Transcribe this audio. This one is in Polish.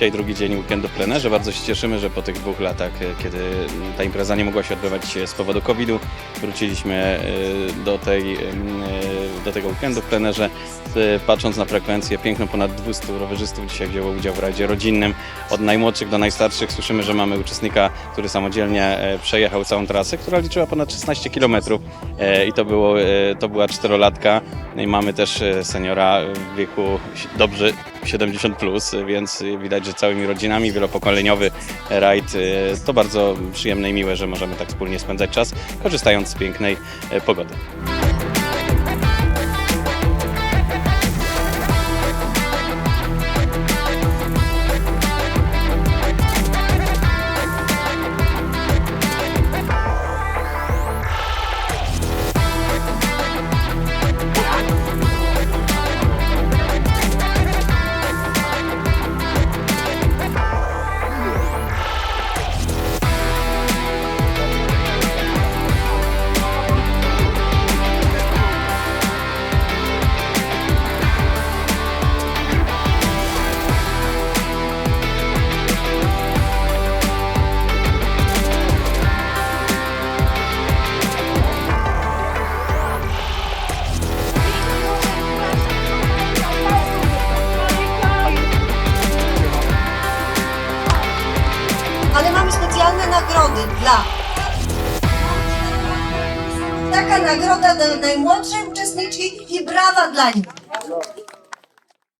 Dzisiaj drugi dzień weekendu w plenerze. Bardzo się cieszymy, że po tych dwóch latach, e, kiedy ta impreza nie mogła się odbywać e, z powodu COVID-u, wróciliśmy e, do, tej, do tego weekendu w plenerze. E, Patrząc na frekwencję, piękną ponad 200 rowerzystów dzisiaj wzięło udział w rajdzie rodzinnym. Od najmłodszych do najstarszych słyszymy, że mamy uczestnika, który samodzielnie e, przejechał całą trasę, która liczyła ponad 16 km i to, było, e, to była czterolatka. No I mamy też e, seniora w wieku dobrze 70+, plus, więc widać, że całymi rodzinami, wielopokoleniowy rajd. e, To bardzo przyjemne i miłe, że możemy tak wspólnie spędzać czas, korzystając z pięknej e, pogody. Specjalne nagrody dla. Taka nagroda dla najmłodszej uczestniczki i brawa dla nich.